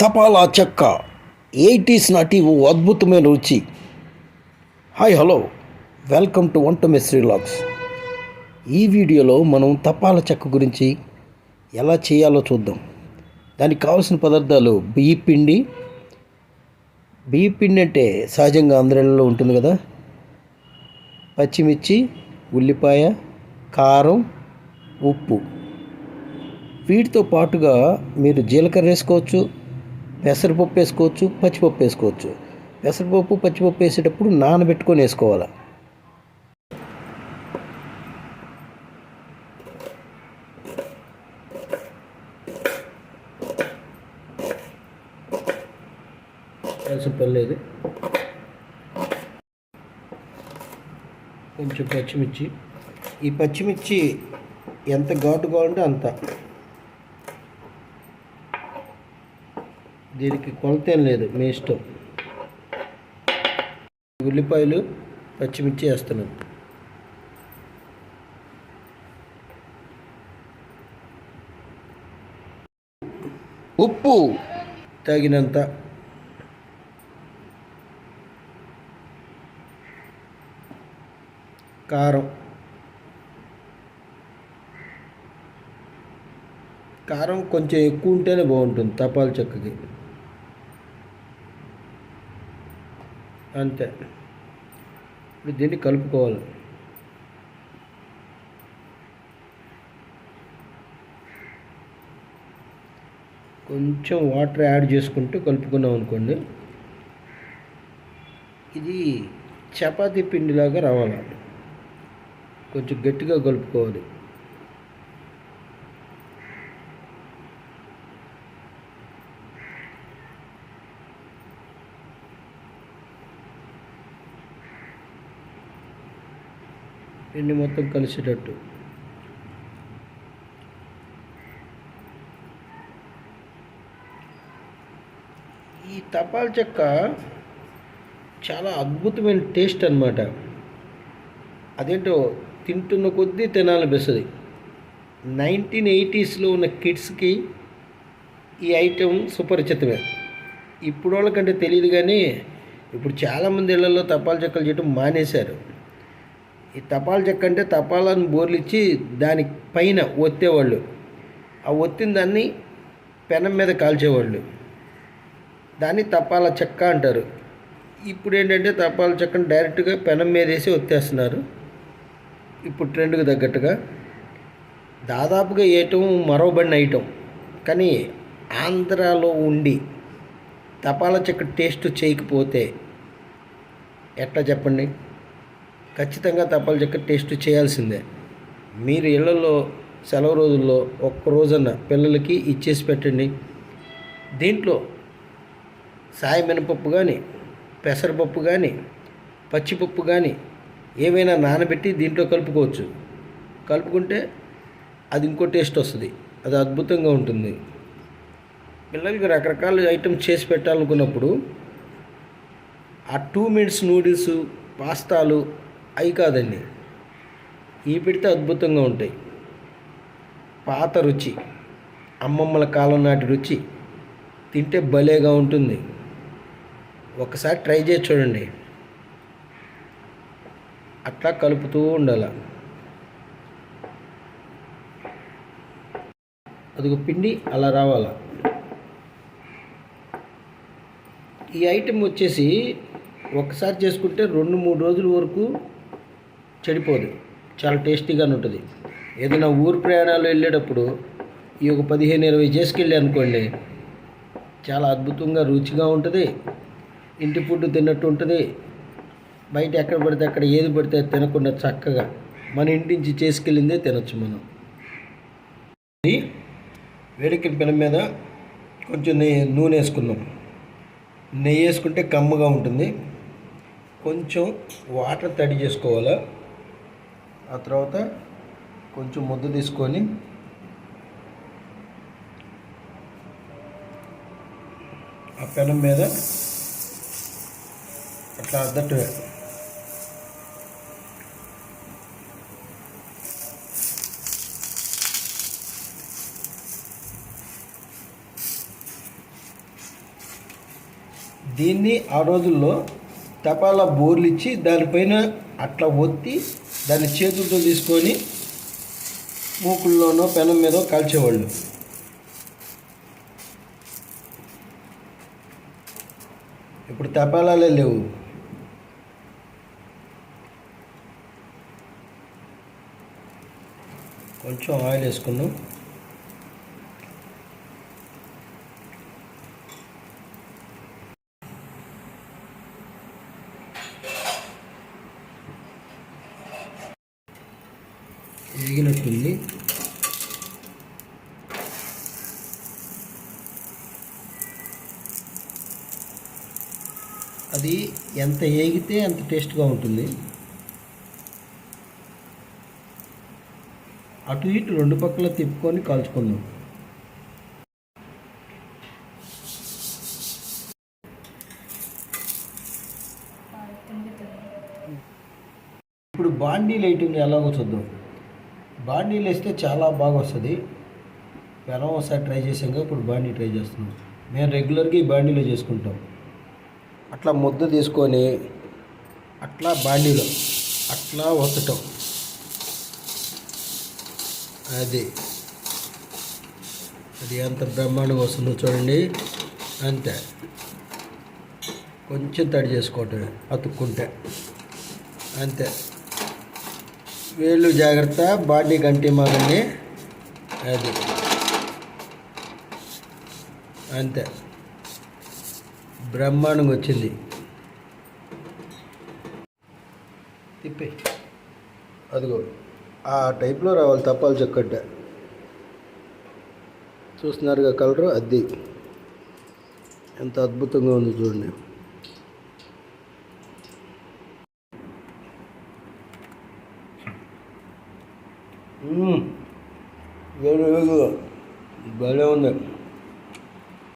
తపాలా చెక్క. ఎయిటీస్ నాటి ఓ అద్భుతమైన రుచి. Hi hello. Welcome to Vanta Mistry vlogs ఈ వీడియోలో మనం తపాలా చెక్క గురించి ఎలా చేయాలో చూద్దాం. దానికి కావాల్సిన పదార్థాలు బియ్య పిండి. బియ్య పిండి అంటే సహజంగా అందరిలో ఉంటుంది కదా. పచ్చిమిర్చి ఉల్లిపాయ కారం ఉప్పు. వీటితో పాటుగా మీరు జీలకర్ర వేసుకోవచ్చు. పెసరపప్పు వేసుకోవచ్చు పచ్చిపప్పు వేసుకోవచ్చు. పెసరపప్పు పచ్చిపప్పు వేసేటప్పుడు నానబెట్టుకొని వేసుకోవాలి. వేసిన కొంచెం పచ్చిమిర్చి. ఈ పచ్చిమిర్చి ఎంత ఘాటుగా ఉంటే అంత. దీనికి కొలత ఏం లేదు మీ ఇష్టం. ఉల్లిపాయలు పచ్చిమిర్చి వేస్తున్నాం. ఉప్పు తగినంత కారం. కారం కొంచెం ఎక్కువ ఉంటేనే బాగుంటుంది తపాల చెక్కకి అంతే. ఇప్పుడు దీన్ని కలుపుకోవాలి. కొంచెం వాటర్ యాడ్ చేసుకుంటూ కలుపుకున్నాం అనుకోండి. ఇది చపాతీ పిండిలాగా రావాలి. కొంచెం గట్టిగా కలుపుకోవాలి. పిండి మొత్తం కలిసేటట్టు. ఈ తపాల్ చెక్క చాలా అద్భుతమైన టేస్ట్ అనమాట అదేంటో తింటున్న కొద్దీ తినాలనిపిస్తుంది నైన్టీన్ ఎయిటీస్లో ఉన్న కిడ్స్కి ఈ ఐటెం సుపరిచితమే. ఇప్పుడు వాళ్ళకంటే తెలియదు కానీ ఇప్పుడు చాలామంది ఇళ్ళలో తపాల చెక్కలు చేయటం మానేశారు. ఈ తపాల చెక్క అంటే తపాలను బోర్లిచ్చి దాని పైన ఒత్తేవాళ్ళు. ఆ ఒత్తిన దాన్ని పెనం మీద కాల్చేవాళ్ళు. దాన్ని తపాల చెక్క అంటారు. ఇప్పుడు ఏంటంటే తపాల చెక్కను డైరెక్ట్గా పెనం మీద వేసి ఒత్తేస్తున్నారు. ఇప్పుడు ట్రెండ్కి తగ్గట్టుగా. దాదాపుగా ఏటం మరవబడిన ఐటమ్ కానీ ఆంధ్రాలో ఉండి తపాల చెక్క టేస్ట్ చేయకపోతే ఎట్లా చెప్పండి? ఖచ్చితంగా తపాల చెక్క టేస్ట్ చేయాల్సిందే. మీరు ఇళ్ళలో సెలవు రోజుల్లో ఒక్క రోజన్న పిల్లలకి ఇచ్చేసి పెట్టండి. దీంట్లో సాయ మినపప్పు కానీ పెసరపప్పు కానీ పచ్చిపప్పు కానీ ఏవైనా నానబెట్టి దీంట్లో కలుపుకోవచ్చు. కలుపుకుంటే అది ఇంకో టేస్ట్ వస్తుంది. అది అద్భుతంగా ఉంటుంది. పిల్లలకి రకరకాల ఐటమ్స్ చేసి పెట్టాలనుకున్నప్పుడు ఆ టూ మినిట్స్ నూడిల్స్ పాస్తాలు అవి కాదండి. ఇవి పెడితే అద్భుతంగా ఉంటాయి. పాత రుచి అమ్మమ్మల కాలం నాటి రుచి తింటే భలేగా ఉంటుంది. ఒకసారి ట్రై చేసి చూడండి. అట్లా కలుపుతూ ఉండాలి. అదిగో పిండి అలా రావాల. ఈ ఐటెం వచ్చేసి ఒకసారి చేసుకుంటే రెండు మూడు రోజుల వరకు చెడిపోదు. చాలా టేస్టీగానే ఉంటుంది. ఏదైనా ఊరు ప్రయాణాలు వెళ్ళేటప్పుడు ఈ ఒక పదిహేను ఇరవై చేసుకెళ్ళి అనుకోండి చాలా అద్భుతంగా రుచిగా ఉంటుంది. ఇంటి ఫుడ్ తిన్నట్టు ఉంటుంది. బయట ఎక్కడ పడితే అక్కడ ఏది పడితే తినకుండా చక్కగా మన ఇంటి నుంచి చేసుకెళ్ళిందే తినొచ్చు మనం. వేడికిన పెనం మీద కొంచెం నెయ్యి నూనె వేసుకుందాం. నెయ్యి వేసుకుంటే కమ్మగా ఉంటుంది. కొంచెం వాటర్ తడి చేసుకోవాలా? ఆ తర్వాత కొంచెం ముద్ద తీసుకొని ఆ పెనం మీద అట్లా అద్దట్టు దీన్ని ఆ రోజుల్లో తపాలా బోర్లు ఇచ్చి దానిపైన అట్లా ఒత్తి దాన్ని చేతులతో తీసుకొని మూకుల్లోనో పెనం మీదో కాల్చేవాళ్ళు. ఇప్పుడు తపాలాలే లేవు. కొంచెం ఆయిల్ వేసుకుందాం. వేగినట్టుంది అది ఎంత ఏగితే అంత టేస్ట్గా ఉంటుంది. అటు ఇటు రెండు పక్కల తిప్పుకొని కాల్చుకుందాం. ఇప్పుడు బాండీ లైటింగ్ ఎలాగో చూద్దాం. బాండీలు వేస్తే చాలా బాగా వస్తుంది. పెనం ఒకసారి ట్రై చేసాక ఇప్పుడు బాండీ ట్రై చేస్తున్నాం. మేము రెగ్యులర్గా ఈ బాండీలో చేసుకుంటాం. అట్లా ముద్ద తీసుకొని అట్లా బాండీలో అట్లా వత్తటం అది. అది ఎంత బ్రహ్మాండంగా వస్తుందో చూడండి. అంతే. కొంచెం తడి చేసుకోవటమే అతుక్కుంటే. అంతే. వేళ్ళు జాగ్రత్త బాడీ కంటి మాగండి. అది. అంతే. బ్రహ్మాండంగా వచ్చింది. తిప్పి. అదిగో. ఆ టైప్లో రావాలి తప్పాలి చెక్కడ్డ చూస్తున్నారుగా కలరు? అది. ఎంత అద్భుతంగా ఉంది చూడండి. మ్మ్.